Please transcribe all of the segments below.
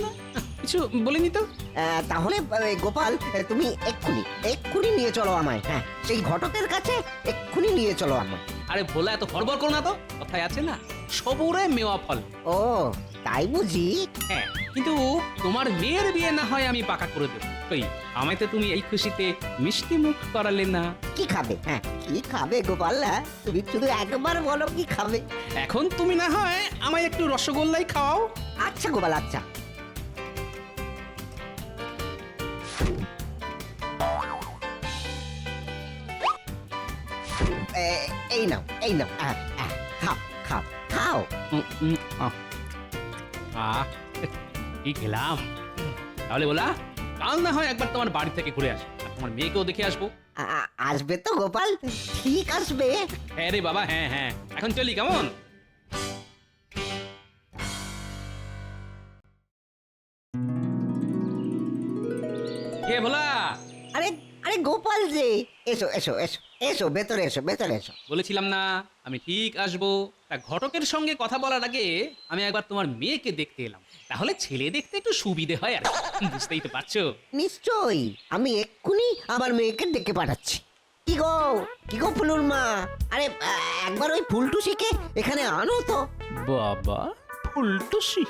না? কিছু বলিনি তো? আহ, তাহলে আহ, গোপাল আহ, তুমি এক্ষুনি এক্ষুনি নিয়ে চলো আমায়। হ্যাঁ সেই ঘটকের কাছে এক্ষুনি নিয়ে চলো আমায়। আরে ভোলা এত হড়বড় করো না তো। কথায় আছে না সবুরে মেওয়া ফল। ও তাই বুঝি? হ্যাঁ কিন্তু তোমার মেয়ের বিয়ে না হয় আমি পাকা করে দেবো। কই আমায় তো তুমি এই খুশিতে মিষ্টি মুখ করালে না। কি খাবে? হ্যাঁ কি খাবে গোপাল হ্যাঁ? তুমি শুধু একবার বলো কি খাবে। এখন তুমি না হয় আমায় একটু রসগোল্লাই খাওয়াও। আচ্ছা গোপাল আচ্ছা। এই নাও এই নাও আহ, আহ, খাও খাও খাও উম, উম, আহ। আহ কি খেলাম? তাহলে বলা কাল না হয় একবার তোমার বাড়ি থেকে ঘুরে আসব আর তোমার মেয়েকেও দেখে আসব। আ- আ- আসবে তো গোপাল ঠিক আসবে। হ্যাঁ রে বাবা হ্যাঁ হ্যাঁ। এখন চলি কেমন? যে এসো এসো এসো এসো ভেতরে এসো ভেতরে এসো বলেছিলাম না আমি ঠিক আসব। তা ঘটকের সঙ্গে কথা বলার আগে আমি একবার তোমার মেয়েকে দেখতে এলাম। তাহলে ছেলে দেখতে একটু সুবিধে হয় আর কি। বুঝতেই তো পারছ? নিশ্চয়ই আমি এক্ষুনি আমার মেয়েকে ডেকে পাঠাচ্ছি। কি গো কি গো ফুলুর মা? আরে একবার ওই ফুলটুসিকে এখানে আনো তো। বাবা ফুলটুসি?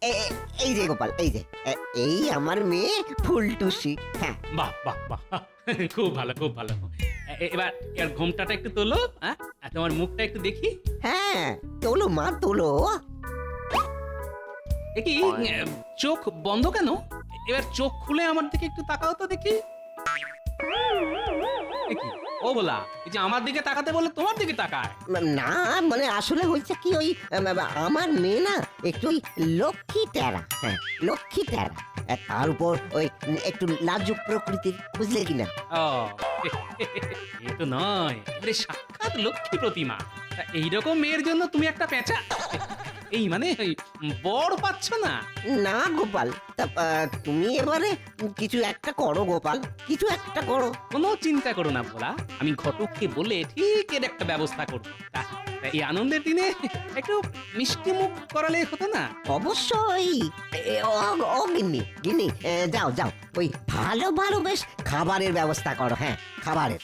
এ- এ- এই যে গোপাল এই যে এ- এই আমার মেয়ে ফুলটুসি হ্যাঁ। বাহ বাহ বাহ। খুব ভালো খুব ভালো। এ- এবার এর ঘোমটাটা একটু তোলো হ্যাঁ আর তোমার মুখটা একটু দেখি। হ্যাঁ তোলো মা তোলো। এ কি চোখ বন্ধ কেন? এবার চোখ খুলে আমার দিকে একটু তাকাও তো দেখি। এ কি? ও বলা এই যে আমার দিকে তাকাতে বলে তোমার দিকে তাকায়। না মানে আসলে হয়েছে কি ওই আম, আম, আমার মেয়ে না একটু ওই লক্ষ্মী টেরা হ্যাঁ লক্ষ্মী টেরা তার উপর ওই একটু লাজুক প্রকৃতির, বুঝলে কিনা? ও, এ তো নয়। আরে সাক্ষাৎ লক্ষ্মী প্রতিমা। এইরকম মেয়ের জন্য তুমি একটা পেঁচা। এই মানে ওই বড় পাচ্ছ না? না গোপাল। তা আহ, তুমি এবারে কিছু একটা করো গোপাল। কিছু একটা করো। কোনো চিন্তা করো না ভোলা। আমি ঘটককে বলে ঠিক এর একটা ব্যবস্থা করব। তা- তা এই আনন্দের দিনে একটু মিষ্টি মুখ করালে হতো না? অবশ্যই। এ, ও ও গিন্নি গিন্নি এ, যাও যাও। ওই ভালো ভালো বেশ খাবারের ব্যবস্থা করো হ্যাঁ খাবারের।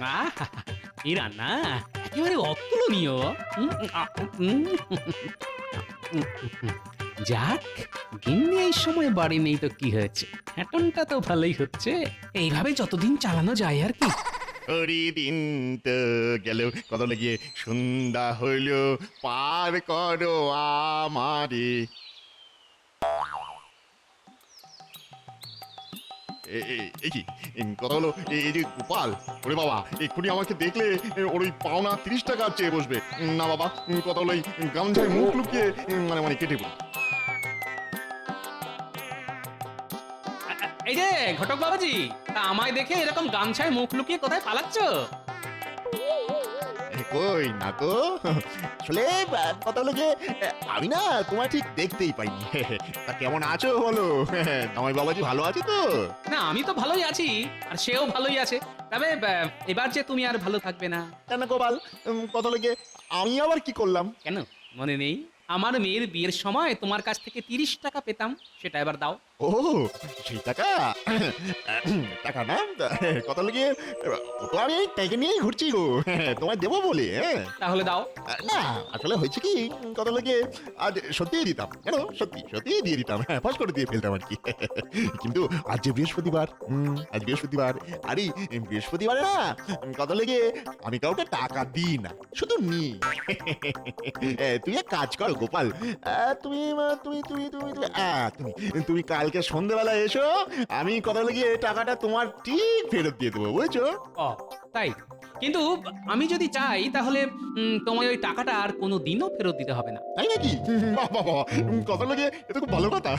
আহ, এই রান্না অতুলনীয়। যাক, গিন্নি এই সময় বাড়ি নেই তো কি হয়েছে? হ্যাটনটা তো ভালোই হচ্ছে। এইভাবে যতদিন চালানো যায় আর কি। ওরি দিন তো গেল। কত লাগিয়ে সন্ধ্যা হইল। পার করো আমারে। এ- এ- এ কি? কথা হলো এই যে গোপাল, ওরে বাবা, এক্ষুনি আমাকে দেখলে ওর ওই পাওনা তিরিশ টাকা চেয়ে বসবে। না বাবা কথা হলো, এই গামছায় মুখ লুকিয়ে মানে মানে কেটে পড়ি এই যে, ঘটক বাবাজি, তা আমায় দেখে এরকম গামছায় মুখ লুকিয়ে কোথায় পালাচ্ছ? কই না তো আসলে কথা হলো যে আমি না তোমার ঠিক দেখতেই পাইনি। তা কেমন আছো বলো? জামাই বাবাজি ভালো আছে তো? না আমি তো ভালোই আছি আর সেও ভালোই আছে। তবে এবার যে তুমি আর ভালো থাকবে না। কেন গোপাল? কথা লেগে আমি আবার কি করলাম? কেন? মনে নেই? আমার মেয়ের বিয়ের সময় তোমার কাছ থেকে তিরিশ টাকা পেতাম সেটা এবার দাও। ও সেই টাকা টাকা না? কথা লেগে ও তো আমি এই নিয়েই ঘুরছি গো। তোমায় দেবো বলে হ্যাঁ? তাহলে দাও। না আসলে হয়েছে কি? কথা লেগে আজ সত্যিই দিতাম কেন? সত্যি সত্যিই দিয়ে দিতাম হ্যাঁ ফস করে দিয়ে ফেলতাম আর কি। কিন্তু আজ যে বৃহস্পতিবার আজ বৃহস্পতিবার আরে বৃহস্পতিবারে না কথা লেগে আমি কাউকে টাকা দিই না শুধু নি তুই এক কাজ কর গোপাল। তুমি তুমি তুমি তুমি তুমি তুমি তুমি কালকে সন্ধেবেলা এসো আমি কথা লেগে টাকাটা তোমার ঠিক ফেরত দিয়ে দেবো বুঝছ? তাই। কিন্তু আমি যদি চাই তাহলে উম, তোমায় ওই টাকাটা আর কোনো দিনও ফেরত দিতে হবে না। তাই নাকি? বাহ বাহ বাহ, উম, কথা লাগে এটা খুব ভালো কথা।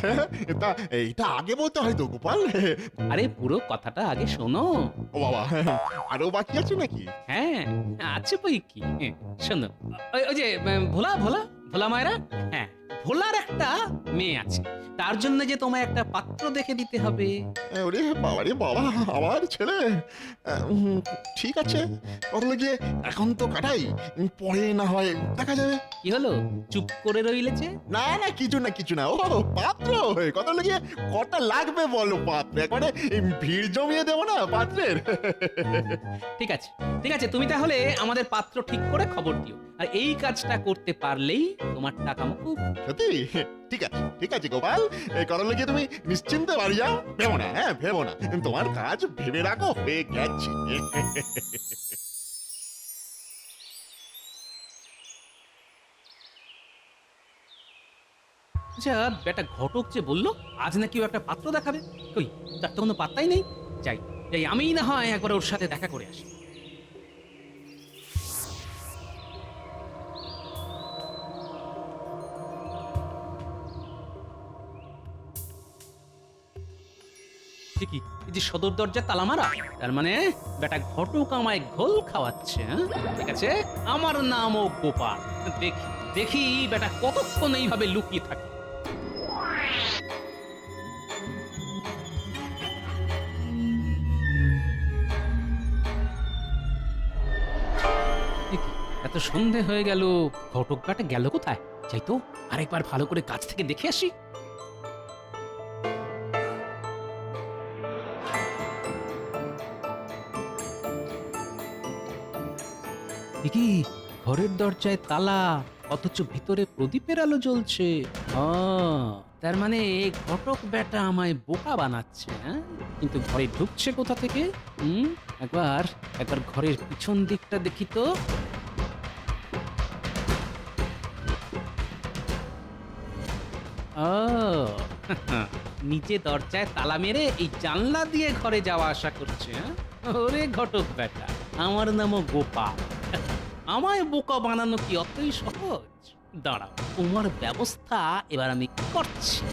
তা এইটা আগে বলতে হয় তো গোপাল। আরে পুরো কথাটা আগে শোনো। ও বাবা আরও বাকি আছে নাকি? হ্যাঁ আছে বই কি? হ্যাঁ, শোনো। ওই ওই যে উম, ভোলা ভোলা ভোলা মায়েরা? হ্যাঁ। ভোলার একটা মেয়ে আছে। তার জন্য যে তোমায় একটা পাত্র দেখে দিতে হবে। ওরে বাবা রে বাবা আমার ছেলে। উম, ঠিক আছে কত গিয়ে এখন তো কাটাই পরে না হয় দেখা যাবে। কি হলো? চুপ করে রইলে যে? না না কিছু না কিছু না। ও পাত্র কত লাগিয়ে কটা লাগবে বলো পাত্র? একবারে ভিড় জমিয়ে দেবো না পাত্রের। ঠিক আছে ঠিক আছে তুমি তাহলে আমাদের পাত্র ঠিক করে খবর দিও। আর এই কাজটা করতে পারলেই তোমার টাকা মুকুব। সত্যি? ঠিক আছে ঠিক আছে গোপাল। এই কত লাগিয়ে তুমি নিশ্চিন্তে বাড়ি যাও। ভেবো না হ্যাঁ ভেবো না। তোমার কাজ ভেবে রাখো, হয়ে গেছে। আচ্ছা বেটা ঘটক যে বলল, আজ নাকি ও একটা পাত্র দেখাবে? কই, তার তো কোনো পাত্তাই নেই? যাই যাই, আমিই না হয় একবার ওর সাথে দেখা করে আসি। ঠিকই। এই সদর দরজা তালা মারা তার মানে বেটা ঘটক আমায় ঘোল খাওয়াচ্ছে হ্যাঁ? ঠিক আছে? আমার নামও গোপাল। দেখি দেখি বেটা কতক্ষণ এইভাবে লুকিয়ে থাকে। এত সন্ধে হয়ে গেল, ঘটক বেটা গেল কোথায়? যাই তো, আরেকবার ভালো করে কাছ থেকে দেখে আসি। কি ঘরের দরজায় তালা, অথচ ভিতরে প্রদীপের আলো জ্বলছে। তার মানে এই ঘটক বেটা আমায় বোকা বানাচ্ছে হ্যাঁ? কিন্তু ঘরে ঢুকছে কোথা থেকে? হুম? একবার একবার ঘরের পিছন দিকটা দেখি তো। ও, নিচে দরজায় তালা মেরে এই জানলা দিয়ে ঘরে যাওয়া আসা করছে হ্যাঁ? ওরে ঘটক বেটা আমার নামও গোপাল। আমায় বোকা বানানো কি অতই সহজ? দাঁড়াও, তোমার ব্যবস্থা এবার আমি করছি।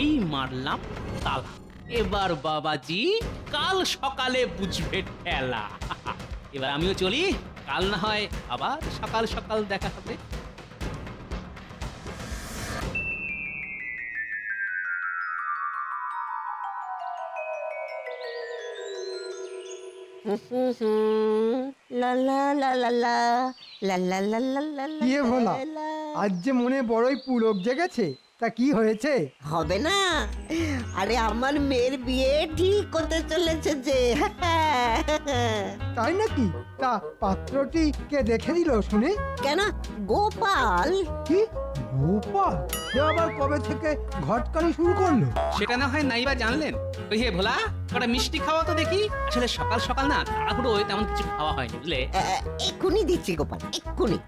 এই মারলাম তালা। এবার বাবাজি, কাল সকালে বুঝবে ঠেলা। এবার আমিও চলি, কাল না হয় আবার সকাল সকাল দেখা হবে। ইয়ে ভোলা। আজ যে মনে বড়ই পুলক জেগেছে তা কি হয়েছে? হবে না। আরে আমার মেয়ের বিয়ে ঠিক হতে চলেছে যে। তাই নাকি? তা পাত্রটি কে দেখে দিল শুনে? কেন? গোপাল। কি? গোপাল? সে আবার কবে থেকে ঘটকালি শুরু করল? সেটা না হয় নাইবা জানলেন। ওই হে ভোলা কটা মিষ্টি খাওয়া তো দেখি। আসলে সকাল সকাল না তাড়াহুড়ো তেমন কিছু খাওয়া হয়নি বুঝলে? এক্ষুনি দিচ্ছি গোপাল এক্ষুনি।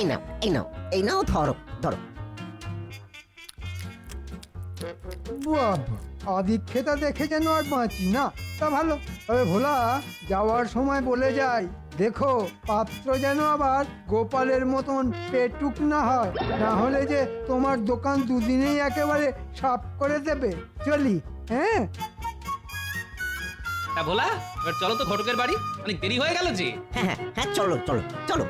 এই নাও এই নাও এই নাও ধরো ধরো। বাবা আদিক্ষেতা দেখে যেন আর বাঁচি না। তা ভালো তবে ভোলা যাওয়ার সময় বলে যাই। দেখো পাত্র যেন আবার গোপালের মতন পেটুক না হয়। না হলে যে তোমার দোকান দুদিনেই একেবারে সাফ করে দেবে। চলি হ্যাঁ? তা ভোলা এবার চলো তো ঘটকের বাড়ি। অনেক দেরি হয়ে গেল যে। হ্যাঁ হ্যাঁ হ্যাঁ চলো চলো চলো।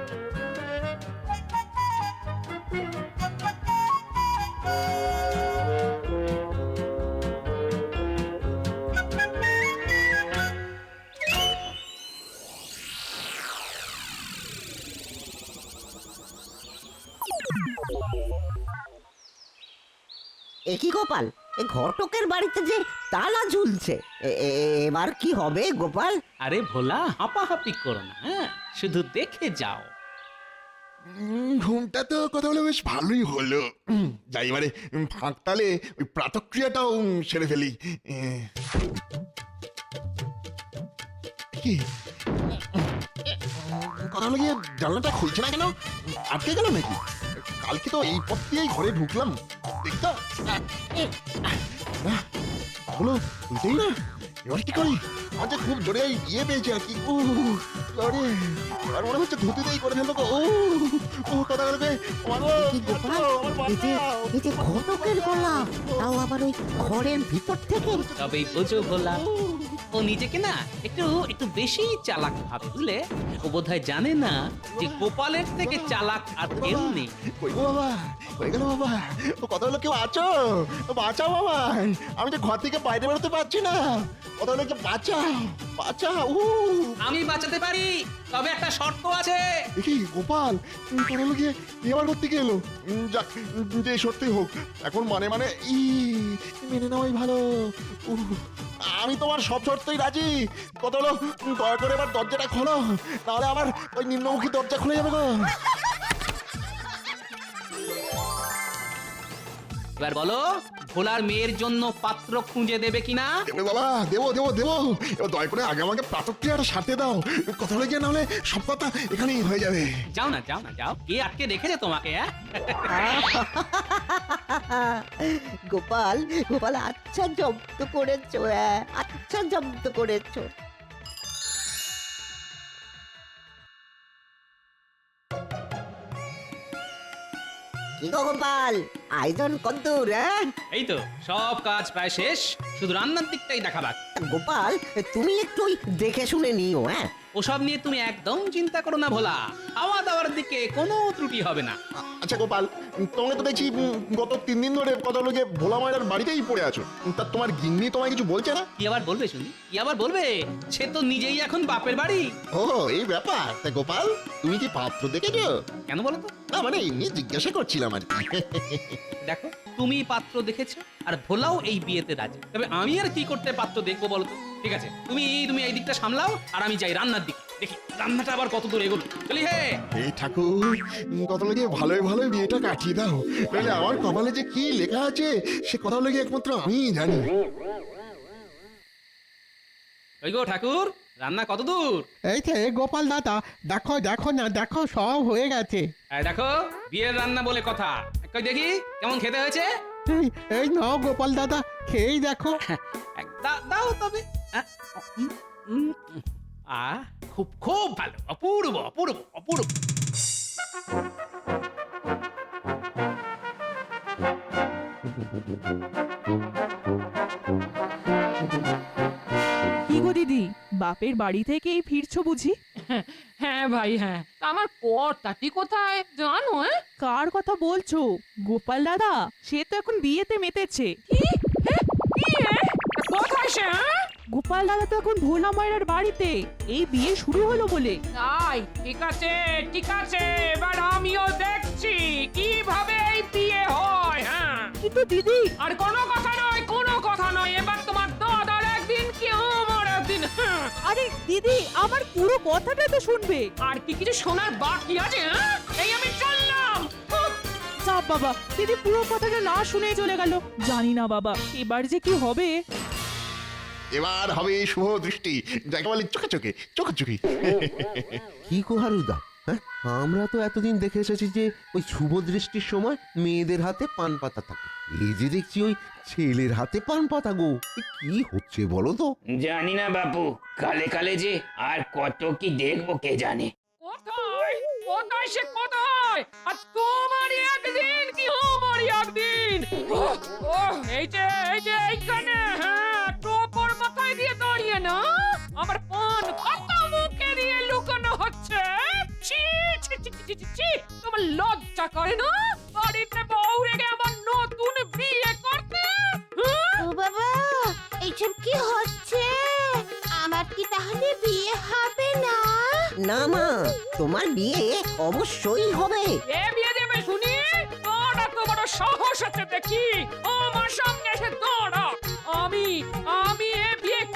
এ কি গোপাল? এ ঘটকের বাড়িতে যে তালা ঝুলছে। এ- এ- এবার কি হবে গোপাল? আরে ভোলা হাঁপাহাপি করো না হ্যাঁ? শুধু দেখে যাও। উম, ঘুমটা তো কথা বলে বেশ ভালোই হলো। উম, যাই এবারে উম, ফাঁক তালে ওই প্রাতক্রিয়াটাও উম, সেরে ফেলি। এ, কি? কথা বলে গিয়ে জানলাটা খুলছে না কেন? আটকে গেল নাকি? কালকে তো এই পথ দিয়েই ঘরে ঢুকলাম। দেখতো হলো না। এবার কি করি? যে খুব জোরে ইয়ে পেয়েছে আর কি। জোরে আর মনে হচ্ছে ধুতিতেই করে ফেলব ও ও কথা বলবে। ঘটকের গলা তাও আবার ওই ঘরের ভিতর থেকে। তবেই বোঝো ভোলা ও নিজেকে না একটু একটু বেশি চালাক ভাবে বুঝলে? ও বোধহয় জানে না যে গোপালের থেকে চালাক আর কেউ নেই। কই গো বাবা হয়ে গেল বাবা। ও কথা হলো কেউ আছো? বাঁচাও বাবা। আমি যে ঘর থেকে বাইরে বেরোতে পারছি না। কথা হলো কেউ বাঁচাও বাঁচাও উ আমি বাঁচাতে পারি তবে একটা শর্ত আছে। দেখি গোপাল উম, কথা হলো গিয়ে এবার করতে গেলো যাক উম, যে সত্যি হোক এখন মানে মানে ই মেনে নেওয়াই ভালো। উহ, আমি তোমার সব শর্তই রাজি। কত হলো? দয়া করে এবার দরজাটা খোলো। তাহলে আমার ওই নিম্নমুখী দরজা খুলে যাবে গো। এবার বলো ভোলার মেয়ের জন্য পাত্র খুঁজে দেবে কিনা? দেবে বাবা দেবো দেবো দেবো। এবার দয়া করে আগে আমাকে প্রাতক্রিয়াটা সারতে দাও। কথা হলে গিয়ে নাহলে সব কথা এখানেই হয়ে যাবে। যাও না যাও না যাও। কে আটকে রেখেছে তোমাকে হ্যাঁ? গোপাল গোপাল আচ্ছা জব্দ করেছ হ্যাঁ আচ্ছা জব্দ করেছ। কি গো গোপাল? আয়োজন কদ্দূর হ্যাঁ? এই তো সব কাজ প্রায় শেষ। শুধু রান্নার দিকটাই দেখা বাকি গোপাল তুমি একটু ওই দেখে শুনে নিও হ্যাঁ? ওসব নিয়ে তুমি একদম চিন্তা করো না ভোলা। খাওয়া দাওয়ার দিকে কোনো ত্রুটি হবে না। আচ্ছা গোপাল তোমাকে তো দেখছি উম, গত তিন দিন ধরে কথা হলো গিয়ে ভোলা মায়ের বাড়িতেই পড়ে আছো। তা তোমার গিন্নি তোমায় কিছু বলছে না? কি আবার বলবে শুনি? কি আবার বলবে? সে তো নিজেই এখন বাপের বাড়ি। ও এই ব্যাপার। তা গোপাল তুমি কি পাত্র দেখেছ? কেন বলো তো? না মানে এমনি জিজ্ঞাসা করছিলাম আর কি। দেখো তুমি পাত্র দেখেছ আর ভোলাও এই বিয়েতে রাজি। তবে আমি আর কি করতে পাত্র দেখব বলো তো? ঠিক আছে তুমি তুমি এই দিকটা সামলাও আর আমি যাই রান্নার দিকে। দেখি রান্নাটা আবার কত দূর এগোলো। চলি হে! এই ঠাকুর কত গিয়ে ভালোই ভালোই বিয়েটা কাটিয়ে দাও। নাহলে আমার কপালে যে কি লেখা আছে সে কথা হলো গিয়ে একমাত্র আমিই জানি। ওই গো ঠাকুর রান্না কত দূর? এই যে গোপাল দাদা দেখো দেখো না দেখো সব হয়ে গেছে। এই দেখো বিয়ের রান্না বলে কথা। কই দেখি কেমন খেতে হয়েছে? এই এই নাও গোপাল দাদা খেয়েই দেখো। দা- দাও তবে। আহ খুব খুব ভালো অপূর্ব অপূর্ব অপূর্ব। কি গো দিদি বাপের বাড়ি থেকেই ফিরছো বুঝি? হ্যাঁ ভাই হ্যাঁ। তা আমার কর্তাটি কোথায় জানো হ্যাঁ? কার কথা বলছো? গোপাল দাদা সে তো এখন বিয়েতে মেতেছে। বিয়ে? তা কোথায় সে হ্যাঁ? গোপাল দাদা তো এখন ভোলা মায়ের বাড়িতে। এই বিয়ে শুরু হলো বলে। তাই ঠিক আছে ঠিক আছে এবার আমিও দেখছি কীভাবে এই বিয়ে হয় হ্যাঁ। কিন্তু দিদি আর কোনো কথা নয় কোনো কথা নয় এবার তোমার দাদার একদিন কি আমার একদিন হ্যাঁ। আরে দিদি আমার পুরো কথাটা তো শুনবে। আর কি কিছু শোনার বাকি আছে হ্যাঁ? এই আমি চললাম। চাপ বাবা দিদি পুরো কথাটা না শুনেই চলে গেল। জানি না বাবা এবার যে কি হবে। এবার হবে শুভ দৃষ্টি। যাকে বলে চোখে চোখে চোখে চোখে। কি গো হারুদা? হ্যাঁ? আমরা তো এতদিন দেখে এসেছি যে ওই শুভ দৃষ্টির সময় মেয়েদের হাতে পান পাতা থাকে। এই যে দেখছি ওই ছেলের হাতে পান পাতা গো। এ কি হচ্ছে বলো তো? জানি না বাপু কালে কালে যে আর কত কি দেখব কে জানে। কোথায়? কোথায় সে কোথায়? আর তোমারই একদিন কি আমারই একদিন? ওহ, ওহ, এই যে এই যে এইখানে হ্যাঁ? না আমার পান কত মুখে দিয়ে লুকানো হচ্ছে? ছি ছি ছি ছি, ছি ছি তোমার লজ্জা করে না? বাড়িতে বউ রেখে আমার নতুন বিয়ে করতে? ও বাবা এইসব কি হচ্ছে? আমার কি তাহলে বিয়ে হবে না? না মা তোমার বিয়ে অবশ্যই হবে। এ বিয়ে দেবে শুনি? তোরা তো বড় সাহস আছে দেখি। আমার সঙ্গে এসে দৌড়া আমি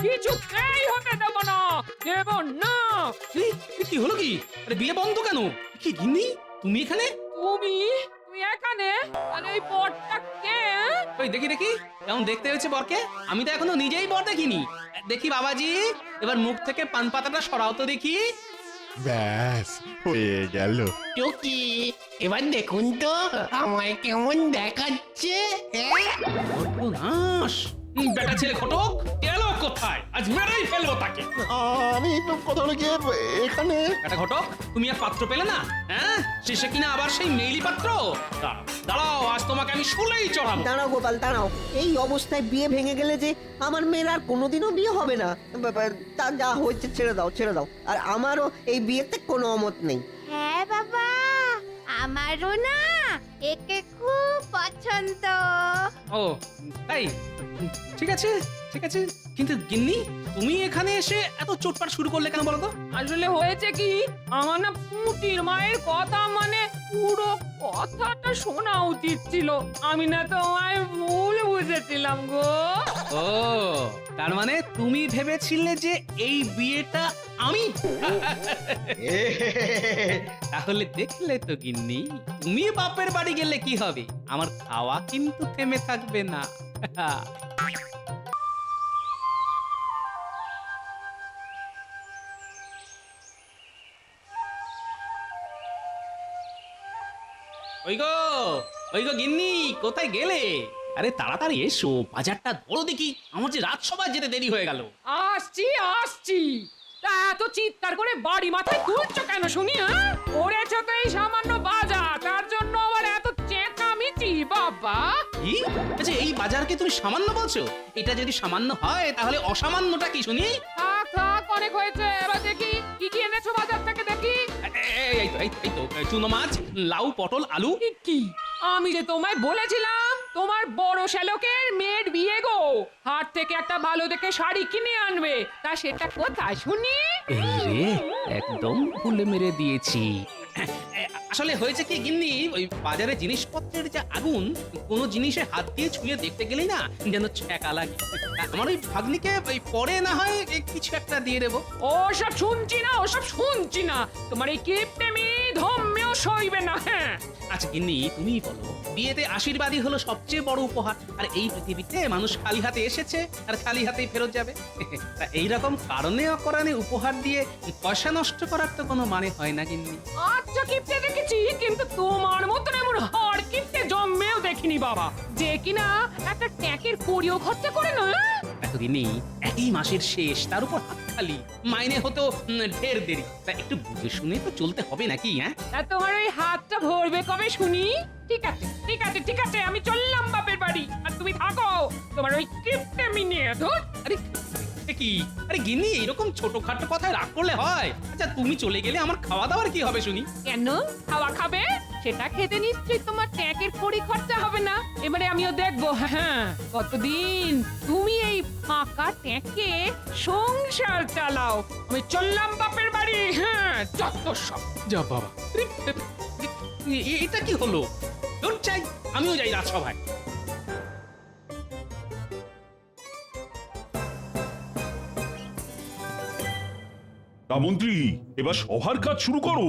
কিছুতেই হতে দেব না দেব না। এই, এ কি হলো কি? আরে বিয়ে বন্ধ কেন? কি গিন্নি? তুমি এখানে? তুমি? তুমি এখানে? আর এই বরটা কে? হ্যাঁ? ওই দেখি দেখি। কেমন দেখতে হয়েছে বরকে? আমি তো এখনও নিজেই বর দেখিনি। দেখি বাবাজি এবার মুখ থেকে পান পাতাটা সরাও তো দেখি। ব্যাস হয়ে গেল। টুকি এবার দেখুন তো আমায় কেমন দেখাচ্ছে হ্যাঁ? সর্বনাশ উম, বেটা ছেলে ঘটক গেল কোথায়? আজ মেরেই ফেলব তাকে। আমি কথা হলো গিয়ে এখানে একটা ঘটক তুমি আর পাত্র পেলে না হ্যাঁ? শেষে কিনা আবার সেই মেইলি পাত্র? দাঁড়াও, আজ তোমাকে আমি শুলেই চড়াবো। দাঁড়াও গোপাল দাঁড়াও। এই অবস্থায় বিয়ে ভেঙে গেলে যে আমার মেয়ের আর কোনোদিনও বিয়ে হবে না। তা যা হয়েছে ছেড়ে দাও ছেড়ে দাও। আর আমারও এই বিয়েতে কোনো অমত নেই। হ্যাঁ বাবা আমারও না। একে খুব পছন্দ। ও তাই? ঠিক আছে ঠিক আছে। কিন্তু গিন্নি তুমি এখানে এসে এত চোটপাট শুরু করলে কেন বলো তো? আসলে হয়েছে কি আমার না পুটির মায়ের কথা মানে পুরো কথাটা শোনা উচিত ছিল। আমি না তোমায় ভুল বুঝেছিলাম গো। ও তার মানে তুমি ভেবেছিলে যে এই বিয়েটা আমি? তাহলে দেখলে তো গিন্নি তুমি বাপের বাড়ি গেলে কি হবে? আমার খাওয়া কিন্তু থেমে থাকবে না। ওই গো ওই গো গিন্নি কোথায় গেলে? আরে তাড়াতাড়ি এসো বাজারটা ধরো দেখি। আমার যে যেতে দেরি হয়ে গেল। আসছি আসছি। তা এত চিৎকার করে বাড়ি মাথায় তুলছো কেন শুনি হ্যাঁ? করেছ তো এই সামান্য বাজার তার জন্য আবার এত চেঁচামেচি বাবা। কি? আচ্ছা এই বাজারকে তুমি সামান্য বলছো? এটা যদি সামান্য হয় তাহলে অসামান্যটা কি শুনি? থাক থাক অনেক হয়েছে। এবার এ- এ- এই তো এই এই তো চুনো মাছ লাউ পটল আলু। কি কি? আমি যে তোমায় বলেছিলাম তোমার বড় শ্যালকের মেয়ের বিয়ে গো। হাট থেকে একটা ভালো দেখে শাড়ি কিনে আনবে। তা সেটা কোথায় শুনি? এই রে একদম ভুলে মেরে দিয়েছি। আসলে হয়েছে কি গিন্নি? ওই বাজারে জিনিসপত্রের যে আগুন, কোনো জিনিসে হাত দিয়ে ছুঁয়ে দেখতে গেলেই না যেন ছ্যাঁকা লাগে। আমার ওই ভাগ্নিকে ওই পরে না হয় কিছু একটা দিয়ে দেবো। ও সব শুনছি না, ওসব শুনছি না। তোমার এই কিপটেমি ধম্মেও সইবে না হ্যাঁ। আচ্ছা গিন্নি তুমিই বলো বিয়েতে আশীর্বাদই হলো সবচেয়ে বড় উপহার। আর এই পৃথিবীতে মানুষ খালি হাতে এসেছে আর খালি হাতেই ফেরত যাবে। তা এইরকম কারণে অকারণে উপহার দিয়ে পয়সা নষ্ট করার তো কোনো মানে হয় না গিন্নি। আচ্ছা কিপটে দেখেছি কিন্তু তোমার মতন এমন হাড় কিপটে জন্মেও দেখিনি বাবা। যে কিনা একটা ট্যাঁকের কড়িও খরচা করে না গিন্নি একই মাসের শেষ তার উপর হাত খালি। মাইনে হতো উম, ঢের দেরি। তা একটু বুঝে শুনে তো চলতে হবে নাকি হ্যাঁ? তা তোমার ওই হাতটা ভরবে কবে শুনি? ঠিক আছে ঠিক আছে ঠিক আছে আমি চললাম বাপের বাড়ি। আর তুমি থাকো তোমার ওই কিপটেমি নিয়ে ধুর। আরে এ কি? আরে গিন্নি এরকম ছোটখাটো কথায় রাগ করলে হয়? আচ্ছা তুমি চলে গেলে আমার খাওয়া দাওয়ার কি হবে শুনি? কেন? খাওয়া খাবে? সেটা খেতে নিশ্চয়ই তোমার ট্যাঁকের খড়ি খরচা হবে না। এবারে আমিও দেখব। হ্যাঁ কতদিন? তুমি এই ফাঁকা ট্যাঁকে সংসার চালাও। আমি চললাম বাপের বাড়ি। হ্যাঁ যত সব। যা বাবা। এটা কি হলো? দূর চাই আমিও যাই রাজসভায়। তা মন্ত্রী এবার সভার কাজ শুরু করো।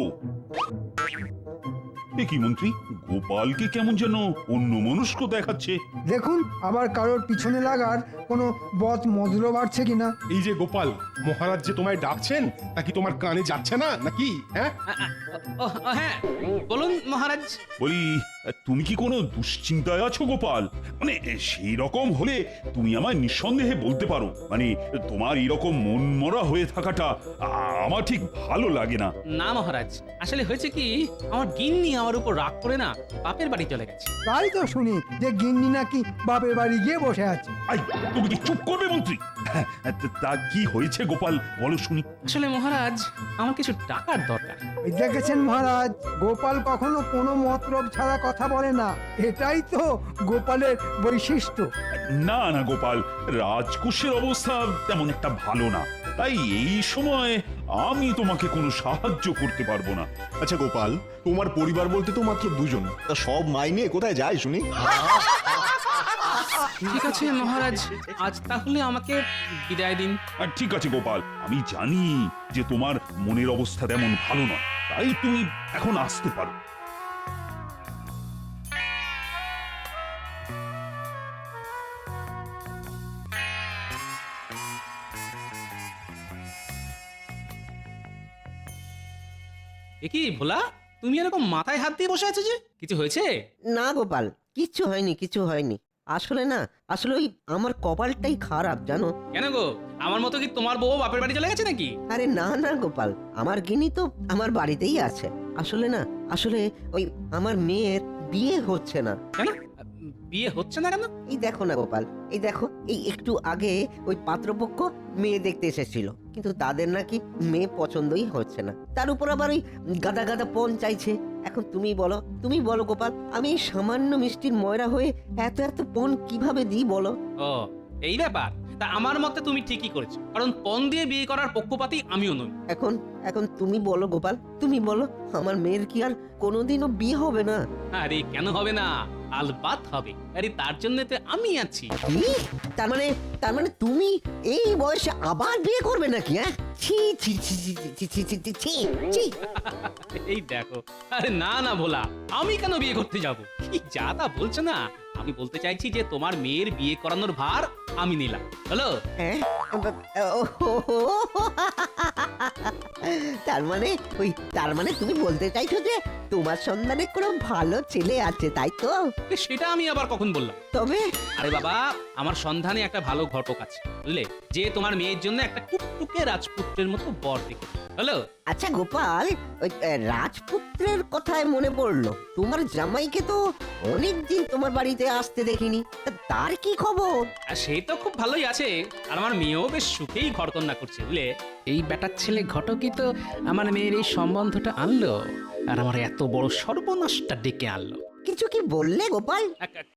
এ কি মন্ত্রী গোপালকে কেমন যেন অন্য মনস্ক দেখাচ্ছে? দেখুন আবার কারোর পিছনে লাগার কোনো বদ মধুর বাড়ছে কিনা। এই যে গোপাল মহারাজ যে তোমায় ডাকছেন তা কি তোমার কানে যাচ্ছে না নাকি হ্যাঁ? ও, হ্যাঁ বলুন মহারাজ। বলি তুমি কি কোনো দুশ্চিন্তায় আছো গোপাল? মানে সেই রকম হলে তুমি আমায় নিঃসন্দেহে বলতে পারো। মানে তোমার এরকম মন মরা হয়ে থাকাটা আমার ঠিক ভালো লাগে না। না মহারাজ আসলে হয়েছে কি আমার গিন্নি আমার উপর রাগ করে না বাপের বাড়ি চলে গেছে। তাই তো শুনি যে গিন্নি নাকি বাপের বাড়ি গিয়ে বসে আছে। আই তুমি কি চুপ করবে মন্ত্রী? তা কি হয়েছে গোপাল বলো শুনি। আসলে মহারাজ আমার কিছু টাকার দরকার। ওই দেখেছেন মহারাজ গোপাল কখনো কোনো মতলব ছাড়া কথা বলে না। এটাই তো গোপালের বৈশিষ্ট্য। না না গোপাল রাজকোষের অবস্থা তেমন একটা ভালো না। তাই এই সময় আমি তোমাকে কোনো সাহায্য করতে পারব না। আচ্ছা গোপাল তোমার পরিবার বলতে তো মাত্র দুজন। তা সব মাইনে কোথায় যায় শুনি? ঠিক আছে মহারাজ। আজ তাহলে আমাকে বিদায় দিন। আর ঠিক আছে গোপাল। আমি জানি যে তোমার মনের অবস্থা তেমন ভালো নয়। তাই তুমি এখন আসতে পারো। এ কি ভোলা? তুমি এরকম মাথায় হাত দিয়ে বসে আছো যে? কিছু হয়েছে? না গোপাল কিচ্ছু হয়নি কিছু হয়নি। আসলে না আসলে ওই আমার কপালটাই খারাপ জানো। কেন গো? আমার মতো কি তোমার বউ বাপের বাড়ি চলে গেছে নাকি? আরে না না গোপাল আমার গিনি তো আমার বাড়িতেই আছে। আসলে না আসলে ওই আমার মেয়ের বিয়ে হচ্ছে না। কেন? বিয়ে হচ্ছে না কেন? এই দেখো না গোপাল এই দেখো এই একটু আগে ওই পাত্রপক্ষ মেয়ে দেখতে এসেছিল কিন্তু তাদের নাকি মেয়ে পছন্দই হচ্ছে না। তার উপর আবার ওই গাদা গাদা পণ চাইছে। এখন তুমি বলো তুমি বলো গোপাল আমি এই সামান্য মিষ্টির ময়রা হয়ে এত এত পণ কীভাবে দিই বলো? ও এই ব্যাপার? তা আমার মতে তুমি ঠিকই করেছ কারণ পণ দিয়ে বিয়ে করার পক্ষপাতী আমিও নই। এখন এখন তুমি বলো গোপাল তুমি বলো আমার মেয়ের কি আর কোনোদিনও বিয়ে হবে না? আরে কেন হবে না? আলবাত হবে আরে তার জন্য তো আমি আছি কি তার মানে তার মানে তুমি এই বয়সে আবার বিয়ে করবে নাকি হ্যাঁ ছি ছি ছি ছি ছি ছি ছি ছি ছি ছি এই দেখো আরে না না ভোলা আমি কেন বিয়ে করতে যাব কি যা তা বলছো না আমি বলতে চাইছি যে তোমার মেয়ের বিয়ে করানোর ভার আমি নিলাম হলো হ্যাঁ ও হো হো। তার মানে ওই তার মানে তুমি বলতে চাইছো যে তোমার সন্ধানে কোনো ভালো ছেলে আছে তাই তো? সেটা আমি আবার কখন বললাম? তবে? আরে বাবা আমার সন্ধানে একটা ভালো ঘটক আছে বুঝলে? যে তোমার মেয়ের জন্য একটা টুকটুকে রাজপুত্রের মতো বর দেখে হলো? আচ্ছা গোপাল ওই আহ, রাজপুত্রের কথায় মনে পড়ল। তোমার জামাইকে তো অনেকদিন তোমার বাড়িতে আসতে দেখিনি। তা তার কি খবর? আর সে তো খুব ভালোই আছে। আর আমার মেয়েও বেশ সুখেই ঘরকন্যা করছে বুঝলে? এই বেটার ছেলে ঘটকই তো আমার মেয়ের এই সম্বন্ধটা আনলো। আর আমার এত বড় সর্বনাশটা ডেকে আনলো। কিছু কি বললে গোপাল? এক-